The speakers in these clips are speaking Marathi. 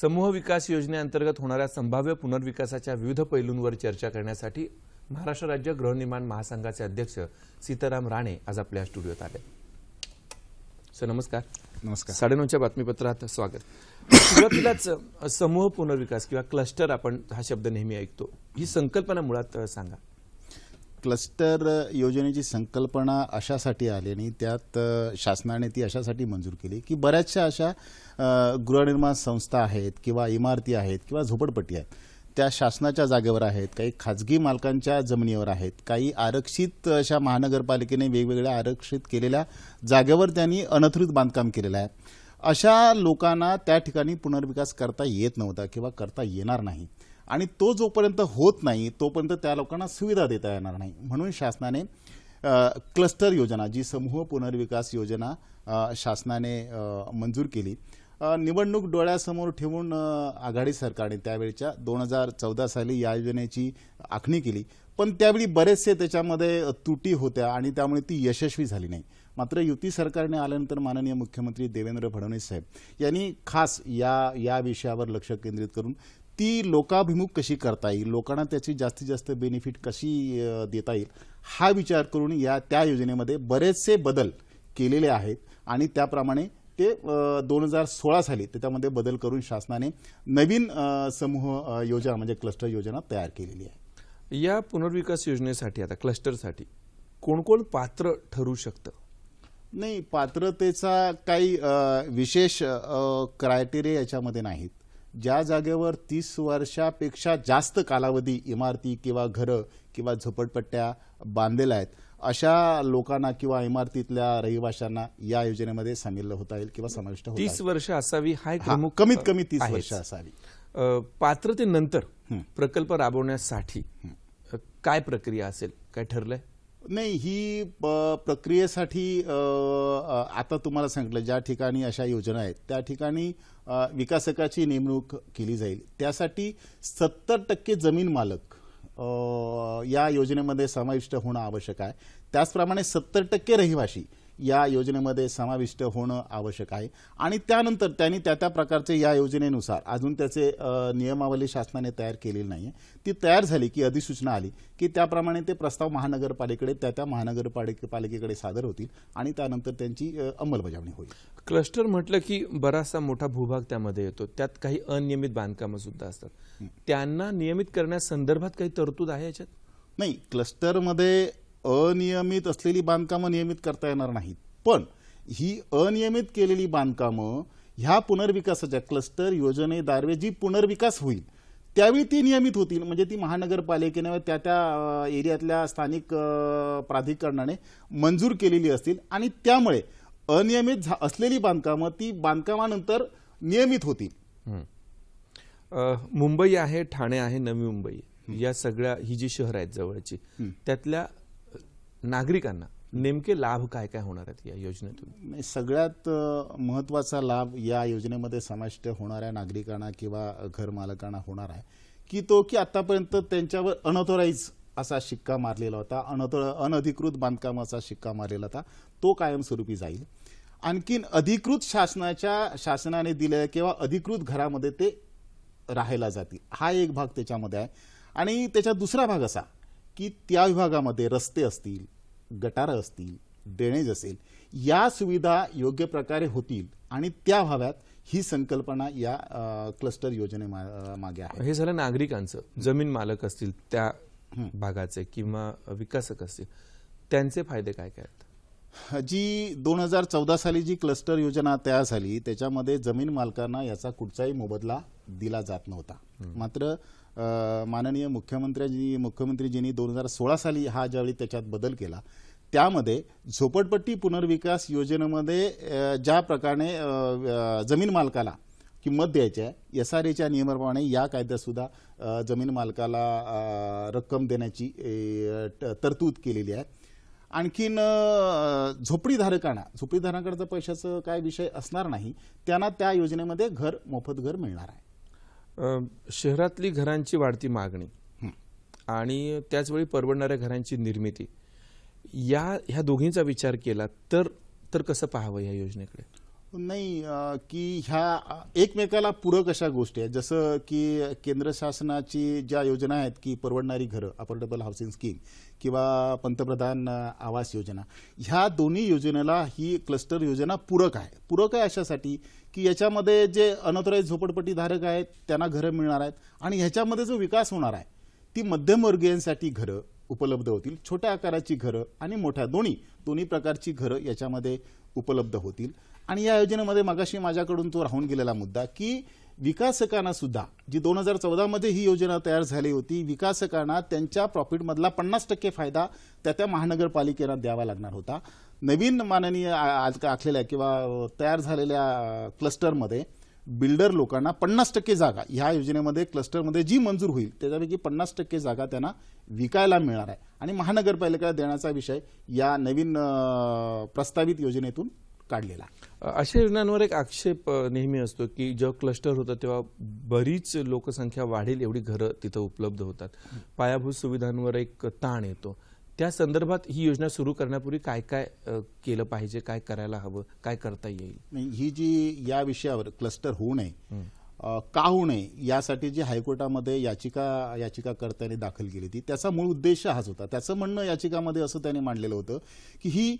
समूह विकास योजनेअंतर्गत होणाऱ्या संभाव्य पुनर्विकासाच्या विविध पैलूंवर चर्चा करण्यासाठी महाराष्ट्र राज्य गृहनिर्माण महासंघाचे अध्यक्ष सीताराम राणे आज आपल्या स्टुडिओत आले. सर नमस्कार. नमस्कार. साडेनऊच्या बातमीपत्रात स्वागत. सुरुवातीलाच समूह पुनर्विकास किंवा क्लस्टर आपण हा शब्द नेहमी ऐकतो. ही संकल्पना मुळात सांगा. क्लस्टर योजनेची संकल्पना अशासाठी आली आणि त्यात शासनाने ती अशासाठी मंजूर केली की बऱ्याचशा अशा गृहनिर्माण संस्था आहेत किंवा इमारती आहेत किंवा झोपडपट्टी आहेत त्या शासनाच्या जागेवर आहेत काही खाजगी मालकांच्या जमिनीवर आहेत काही आरक्षित अशा महानगरपालिकेने वेगवेगळ्या आरक्षित केलेल्या जागेवर त्यांनी अनधिकृत बांधकाम केलेलं आहे. अशा लोकांना त्या ठिकाणी पुनर्विकास करता येत नव्हता किंवा करता येणार नाही. आणि तो जोपर्यंत होत नाही तोपर्यंत त्या लोकांना सुविधा देता येणार नाही. म्हणून शासनाने क्लस्टर योजना जी समूह पुनर्विकास योजना शासनाने मंजूर केली निवडणूक डोळ्यासमोर ठेवून आघाडी सरकारने त्यावेळच्या दोन हजार चौदा साली या योजनेची आखणी केली. पण त्यावेळी बरेचसे त्याच्यामध्ये त्रुटी होत्या आणि त्यामुळे ती यशस्वी झाली नाही. मात्र युती सरकारने आल्यानंतर माननीय मुख्यमंत्री देवेंद्र फडणवीस साहेब यांनी खास या या विषयावर लक्ष केंद्रित करून ती लोकाभिमुख कशी करता येईल? लोकांना त्याची जास्तीत जास्त बेनिफिट कशी देता येईल? हा विचार करून या त्या योजनेमध्ये बरेचसे बदल केलेले आहेत आणि त्याप्रमाणे ते दोन हजार सोळा साली त्याच्यामध्ये बदल करून शासनाने नवीन समूह योजना म्हणजे क्लस्टर योजना तयार केलेली आहे. या पुनर्विकास योजनेसाठी आता क्लस्टरसाठी कोण कोण पात्र ठरू शकतं? नाही पात्रतेचा काही विशेष क्रायटेरिया याच्यामध्ये नाहीत. ज्या जागेवर तीस वर्षापेक्षा जास्त कालावधी इमारती किंवा घरं किंवा झोपडपट्ट्या बांधलेल्या आहेत अशा लोकांना किंवा इमारतीतल्या रहिवाशांना या योजनेमध्ये सामील होता येईल किंवा समाविष्ट होता तीस. वर्ष असावी हा प्रमुख कमीत कमी तीस. वर्ष असावी पात्रतेनंतर. प्रकल्प राबवण्यासाठी काय प्रक्रिया असेल काय ठरलंय नाही ही प- प्रक्रियेसाठी आता तुम्हाला सांगितलं ज्या ठिकाणी अशा योजना आहेत त्या ठिकाणी विकासकाची नेमणूक केली जाईल. त्यासाठी सत्तर टक्के जमीन मालक या योजनेमध्ये समाविष्ट होणं आवश्यक आहे. त्याचप्रमाणे सत्तर टक्के रहिवाशी या योजनेमध्ये समाविष्ट होणं आवश्यक आहे. आणि त्यानंतर त्यांनी त्या त्या प्रकारचे या योजनेनुसार अजून त्याचे नियमावली शासनाने तयार केलेली नाही ती तयार झाली की अधिसूचना आली की त्याप्रमाणे ते प्रस्ताव महानगरपालिकेकडे त्या त्या महानगरपालिके पालिकेकडे सादर होतील आणि त्यानंतर त्यांची अंमलबजावणी होईल. क्लस्टर म्हटलं की बराचसा मोठा भूभाग त्यामध्ये येतो. त्यात काही अनियमित बांधकामं सुद्धा असतात. त्यांना नियमित करण्यासंदर्भात काही तरतूद आहे याच्यात? नाही क्लस्टरमध्ये अनियमित असलेली बांधकामं नियमित करता येणार नाहीत. पण ही अनियमित केलेली बांधकामं ह्या पुनर्विकासाच्या क्लस्टर योजनेद्वारे जी पुनर्विकास होईल त्यावेळी ती नियमित होतील. म्हणजे ती महानगरपालिकेने व त्या त्या एरियातल्या स्थानिक प्राधिकरणाने मंजूर केलेली असतील. आणि त्यामुळे अनियमित झा- असलेली बांधकामं ती बांधकामानंतर नियमित होतील. मुंबई आहे ठाणे आहे नवी मुंबई. या सगळ्या ही जी शहर आहेत जवळची त्यातल्या नागरिकांना नेमके लाभ काय काय होणार आहेत या योजनेतून? नाही, सगळ्यात अ, महत्त्वाचा लाभ या योजनेमध्ये समाविष्ट होणाऱ्या नागरिकांना किंवा घरमालकांना होणार आहे की तो की आतापर्यंत त्यांच्यावर अनऑथोराईज असा शिक्का मारलेला होता अनऑथो अनधिकृत बांधकामाचा शिक्का मारलेला होता तो कायमस्वरूपी जाईल. आणखीन अधिकृत शासनाच्या शासनाने दिलेल्या किंवा अधिकृत घरामध्ये ते राहायला जातील. हा एक भाग त्याच्यामध्ये आहे. आणि त्याचा दुसरा भाग असा की त्या विभागामध्ये रस्ते असतील गटारं असतील ड्रेनेज असेल या सुविधा योग्य प्रकारे होतील आणि त्या भागात ही संकल्पना या क्लस्टर योजने मागे आहे. हे झालं नागरिकांचं. जमीन मालक असतील त्या भागाचे किंवा विकासक असतील त्यांचे फायदे काय काय आहेत? जी दोन हजार चौदा साली जी क्लस्टर योजना तयार झाली त्याच्यामध्ये जमीन मालकांना याचा कुठचाही मोबदला दिला जात नव्हता. मात्र माननीय मुख्यमंत्र्यांनी मुख्यमंत्रीजींनी दोन हजार सोळा साली हा ज्यावेळी त्याच्यात बदल केला त्यामध्ये झोपडपट्टी पुनर्विकास योजनेमध्ये ज्या प्रकारे जमीन मालकाला किंमत द्यायची आहे एस आर एच्या नियमाप्रमाणे या कायद्यातसुद्धा जमीन मालकाला रक्कम देण्याची तरतूद केलेली आहे. आणखीन झोपडीधारकांना झोपडीधारकांचा पैशाचं काय विषय असणार नाही त्यांना त्या योजनेमध्ये घर मोफत घर मिळणार आहे. शहरातली घरांची वाढती मागणी आणि त्याचवेळी परवडणाऱ्या घरांची निर्मिती. या ह्या दोघींचा विचार केला तर तर कसं पाहावं या योजनेकडे? नाही की ह्या एकमेकाला पूरक अशा गोष्टी आहेत? जसं की केंद्र शासनाची ज्या योजना आहेत की परवडणारी घरं अफोर्डेबल हाऊसिंग स्कीम किंवा पंतप्रधान आवास योजना ह्या दोन्ही योजनेला ही क्लस्टर योजना पूरक आहे. पूरक आहे अशासाठी की याच्यामध्ये जे अनऑथराईज झोपडपट्टीधारक आहेत त्यांना घरं मिळणार आहेत आणि ह्याच्यामध्ये जो विकास होणार आहे ती मध्यमवर्गीयांसाठी घरं उपलब्ध होतील छोट्या आकाराची घरं आणि मोठ्या दोन्ही दोन्ही प्रकारची घरं याच्यामध्ये उपलब्ध होतील. आणि या योजनेमध्ये मगाशी माझ्याकडून तो राहून गेलेला मुद्दा की विकासकांना सुद्धा जी दोन हजार चौदामध्ये ही योजना तयार झाली होती विकासकांना त्यांच्या प्रॉफिटमधला पन्नास टक्के फायदा त्या त्या महानगरपालिकेला द्यावा लागणार होता. नवीन माननीय आज आखलेल्या किंवा तयार झालेल्या क्लस्टरमध्ये बिल्डर लोकांना पन्नास टक्के जागा ह्या योजनेमध्ये क्लस्टरमध्ये जी मंजूर होईल त्याच्यापैकी पन्नास टक्के जागा त्यांना विकायला मिळणार आहे. आणि महानगरपालिका देण्याचा विषय या नवीन प्रस्तावित योजनेतून काढलेला. अशा योजनांवर एक आक्षेप नेहमी असतो की जेव्हा क्लस्टर होतं तेव्हा बरीच लोकसंख्या वाढेल एवढी घरं तिथं उपलब्ध होतात. पायाभूत सुविधांवर एक ताण येतो. त्या संदर्भात ही योजना सुरू करण्यापूर्वी काय काय केलं पाहिजे काय करायला हवं काय करता येईल? नाही, ही जी या विषयावर क्लस्टर होऊ नये का होऊ नये यासाठी जी हायकोर्टामध्ये याचिका याचिकाकर्त्यांनी दाखल केली होती त्याचा मूळ उद्देश हाच होता. त्याचं म्हणणं याचिकामध्ये असं त्यांनी मांडलेलं होतं की ही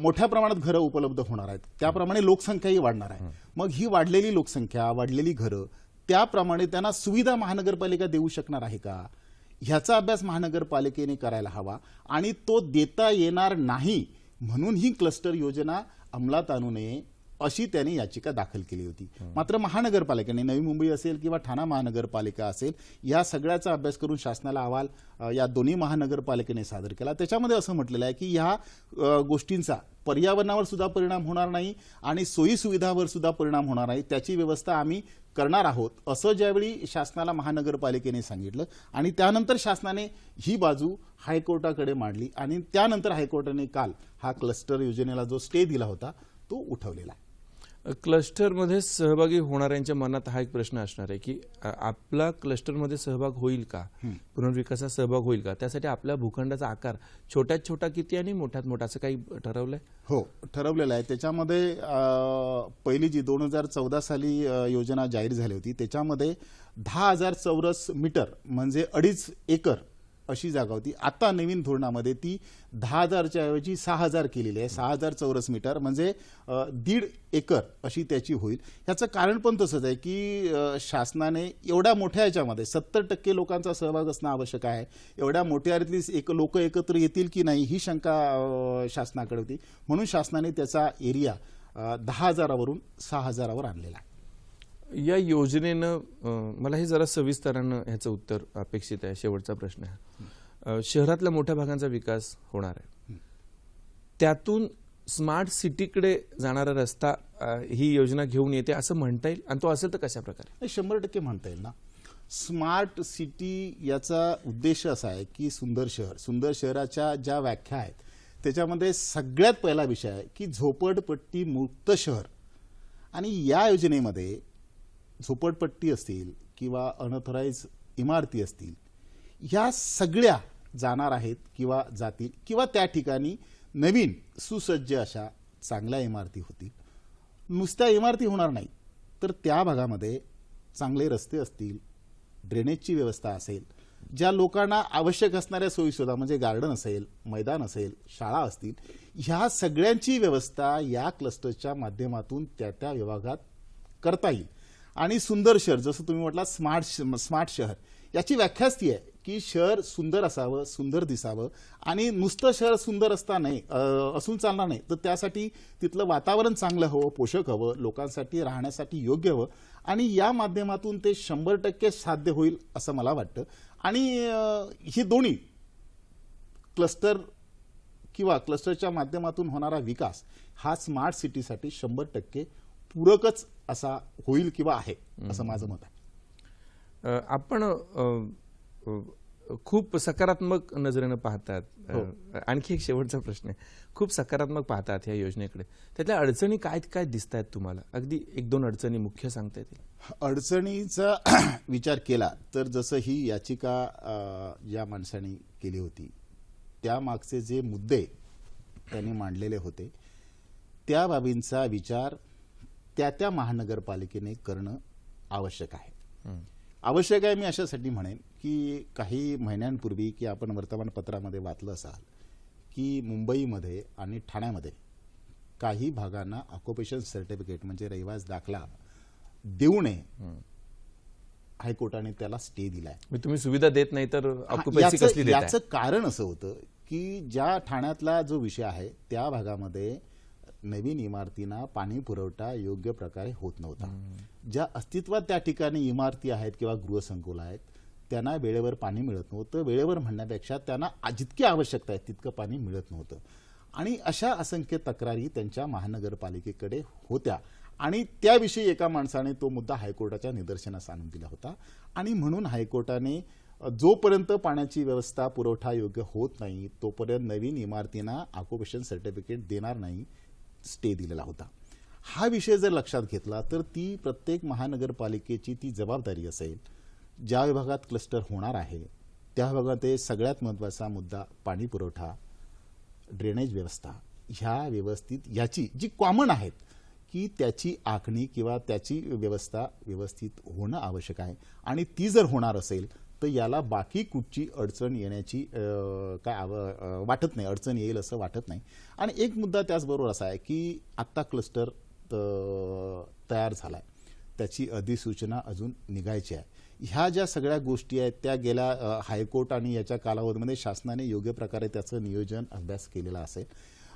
मोठ्या प्रमाणात घरं उपलब्ध होणार आहेत. त्याप्रमाणे लोकसंख्याही वाढणार आहे. मग ही वाढलेली लोकसंख्या वाढलेली घरं त्याप्रमाणे त्यांना सुविधा महानगरपालिका देऊ शकणार आहे का? ह्याचा अभ्यास महानगरपालिकेने करायला हवा आणि तो देता येणार नाही म्हणून ही क्लस्टर योजना अंमलात आणू नये. अशी त्यांनी याचिका दाखल केली होती. मात्र महानगरपालिकेने नवी मुंबई असेल किंवा ठाणा महानगरपालिका असेल या सगळ्याचा अभ्यास करून शासनाला अहवाल या दोन्ही महानगरपालिकेने सादर केला. त्याच्यामध्ये असं म्हटलेलं आहे की ह्या गोष्टींचा पर्यावरणावर सुद्धा परिणाम होणार नाही आणि सोयी सुविधावर सुद्धा परिणाम होणार नाही. त्याची व्यवस्था आम्ही करणार आहोत असं ज्यावेळी शासनाला महानगरपालिकेने सांगितलं आणि त्यानंतर शासनाने ही बाजू हायकोर्टाकडे मांडली आणि त्यानंतर हायकोर्टाने काल हा क्लस्टर योजनेला जो स्टे दिला होता तो उठवलेला आहे. क्लस्टरमध्ये सहभागी होणाऱ्यांच्या मनात हा एक प्रश्न असणार आहे की आपला क्लस्टरमध्ये सहभाग होईल का? पुनर्विकासात सहभाग होईल का? त्यासाठी आपल्या भूखंडाचा आकार छोट्यात छोटा किती आणि मोठ्यात मोठा असं काही ठरवलंय? हो ठरवलेलं आहे. त्याच्यामध्ये पहिली जी दोन हजार चौदा साली योजना जाहीर झाली होती त्याच्यामध्ये दहा हजार चौरस मीटर म्हणजे अडीच एकर अशी जागा होती. आता नवीन धोरणामध्ये ती दहा हजारच्या ऐवजी सहा हजार केलेली आहे. सहा हजार चौरस मीटर म्हणजे दीड एकर अशी त्याची होईल. ह्याचं कारण पण तसंच आहे की शासनाने एवढ्या मोठ्या याच्यामध्ये सत्तर टक्के लोकांचा सहभाग असणं आवश्यक आहे. एवढ्या मोठ्या यातली एक लोक एकत्र येतील की नाही ही शंका शासनाकडे होती. म्हणून शासनाने त्याचा एरिया दहा हजारावरून सहा हजारावर आणलेला आहे. या योजनेनं मला हे जरा सविस्तरानं ह्याचं उत्तर अपेक्षित आहे शेवटचा प्रश्न आहे. शहरातल्या मोठ्या भागांचा विकास होणार आहे. त्यातून स्मार्ट सिटीकडे जाणारा रस्ता ही योजना घेऊन येते असं म्हणता येईल? आणि तो असेल तर कशा प्रकारे? नाही, शंभर टक्के म्हणता येईल ना. स्मार्ट सिटी याचा उद्देश असा आहे की सुंदर शहर सुंदर शहराच्या ज्या व्याख्या आहेत त्याच्यामध्ये सगळ्यात पहिला विषय आहे की झोपडपट्टी मुक्त शहर. आणि या योजनेमध्ये झोपडपट्टी असतील किंवा अनऑथराईज इमारती असतील ह्या सगळ्या जाणार आहेत किंवा जातील किंवा त्या ठिकाणी नवीन सुसज्ज अशा चांगल्या इमारती होतील. नुसत्या इमारती होणार नाही तर त्या भागामध्ये चांगले रस्ते असतील ड्रेनेजची व्यवस्था असेल ज्या लोकांना आवश्यक असणाऱ्या सोयीसुविधा म्हणजे गार्डन असेल मैदान असेल शाळा असतील ह्या सगळ्यांची व्यवस्था या क्लस्टरच्या माध्यमातून त्या त्या विभागात करता येईल. आणि सुंदर शहर जसं तुम्ही म्हटला स्मार्ट स्मार्ट शहर. याची व्याख्याच ती आहे की शहर सुंदर असावं सुंदर दिसावं आणि नुसतं शहर सुंदर असता नाही असून चालणार नाही. तर त्यासाठी तिथलं वातावरण चांगलं हवं पोषक हवं लोकांसाठी राहण्यासाठी योग्य हवं आणि या माध्यमातून ते शंभर टक्के साध्य होईल असं मला वाटतं. आणि ही दोन्ही क्लस्टर किंवा क्लस्टरच्या माध्यमातून होणारा विकास हा स्मार्ट सिटीसाठी शंभर टक्के पूरकच असा होईल किंवा आहे असं माझं मत आहे. आपण खूप सकारात्मक नजरेनं पाहतात. अ, आणखी एक शेवटचा प्रश्न आहे. खूप सकारात्मक पाहतात ह्या योजनेकडे. त्यातल्या अडचणी काय काय दिसत आहेत तुम्हाला? अगदी एक दोन अडचणी मुख्य सांगता येतील अडचणीचा विचार केला तर जसं ही याचिका अ, या माणसाने केली होती त्यामागचे जे मुद्दे त्यांनी मांडलेले होते त्या बाबींचा विचार त्या त्या महानगरपालिकेने करणं आवश्यक आहे. आवश्यक आहे मी अशासाठी म्हणेन की काही महिन्यांपूर्वी की आपण वर्तमानपत्रामध्ये वाचलं असाल की मुंबईमध्ये आणि ठाण्यामध्ये काही भागांना ऑक्युपेशन सर्टिफिकेट म्हणजे रहिवास दाखला देऊ नये हायकोर्टाने त्याला स्टे दिलाय. मी तुम्ही सुविधा देत नाही तर याचं कारण असं होतं की ज्या ठाण्यातला जो विषय आहे त्या भागामध्ये नवीन इमारतींना पाणी पुरवठा योग्य प्रकारे होत नव्हता. ज्या अस्तित्वात त्या ठिकाणी इमारती आहेत किंवा गृहसंकुल आहेत त्यांना वेळेवर पाणी मिळत नव्हतं. वेळेवर म्हणण्यापेक्षा त्यांना जितकी आवश्यकता आहे तितकं पाणी मिळत नव्हतं. आणि अशा असंख्य तक्रारी त्यांच्या महानगरपालिकेकडे होत्या. आणि त्याविषयी एका माणसाने तो मुद्दा हायकोर्टाच्या निदर्शनास आणून दिला होता. आणि म्हणून हायकोर्टाने जोपर्यंत पाण्याची व्यवस्था पुरवठा योग्य होत नाही तोपर्यंत नवीन इमारतींना ऑक्युपेशन सर्टिफिकेट देणार नाही स्टे दिलेला होता. हा विषय जर लक्षात घेतला तर ती प्रत्येक महानगरपालिकेची ती जबाबदारी असेल. ज्या विभागात क्लस्टर होणार आहे त्या भागात ते सगळ्यात महत्त्वाचा मुद्दा पाणी पुरवठा ड्रेनेज व्यवस्था ह्या व्यवस्थित याची जी कॉमन आहेत की त्याची आखणी किंवा त्याची व्यवस्था व्यवस्थित होणं आवश्यक आहे. आणि ती जर होणार असेल तर याला बाकी कुठची अडचण येण्याची काय आव- वाटत नाही. अडचण येईल असं वाटत नाही. आणि एक मुद्दा त्याचबरोबर असा आहे की आत्ता क्लस्टर तयार झाला आहे त्याची अधिसूचना अजून निघायची आहे. ह्या ज्या सगळ्या गोष्टी आहेत त्या गेल्या हायकोर्ट आणि याच्या कालावधीमध्ये शासनाने योग्य प्रकारे त्याचं नियोजन अभ्यास केलेला असेल.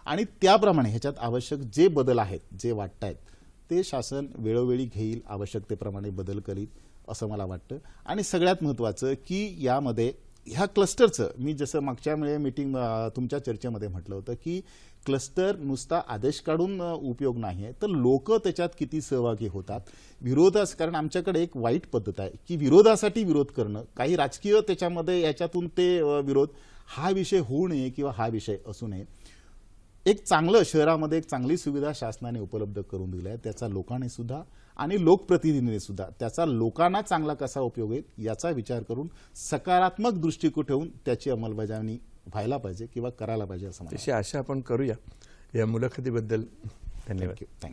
आणि त्याप्रमाणे ह्याच्यात आवश्यक जे बदल आहेत जे वाटत आहेत ते शासन वेळोवेळी घेईल आवश्यकतेप्रमाणे बदल करील असं मला वाटतं. आणि सगळ्यात महत्त्वाचं की यामध्ये ह्या क्लस्टरचं मी जसं मागच्या वेळे मीटिंग तुमच्या चर्चेमध्ये म्हटलं होतं की क्लस्टर नुसता आदेश काढून उपयोग नाही आहे तर लोक त्याच्यात किती सहभागी होतात? विरोधास कारण आमच्याकडे एक वाईट पद्धत आहे की विरोधासाठी विरोध करणं काही राजकीय त्याच्यामध्ये याच्यातून ते विरोध हा विषय होऊ नये किंवा हा विषय असू नये. एक चांगलं शहरामध्ये एक चांगली सुविधा शासनाने उपलब्ध करून दिली आहे त्याचा लोकांनी सुद्धा आणि लोकप्रतिनिधींनी सुद्धा. त्याचा लोकांना चांगला कसा उपयोग होईल याचा विचार करून सकारात्मक दृष्टिकोन ठेवून त्याची अंमलबजावणी व्हायला पाहिजे किंवा करायला पाहिजे असं तशी आशा आपण करूया. या मुलाखतीबद्दल धन्यवाद. थँक्यू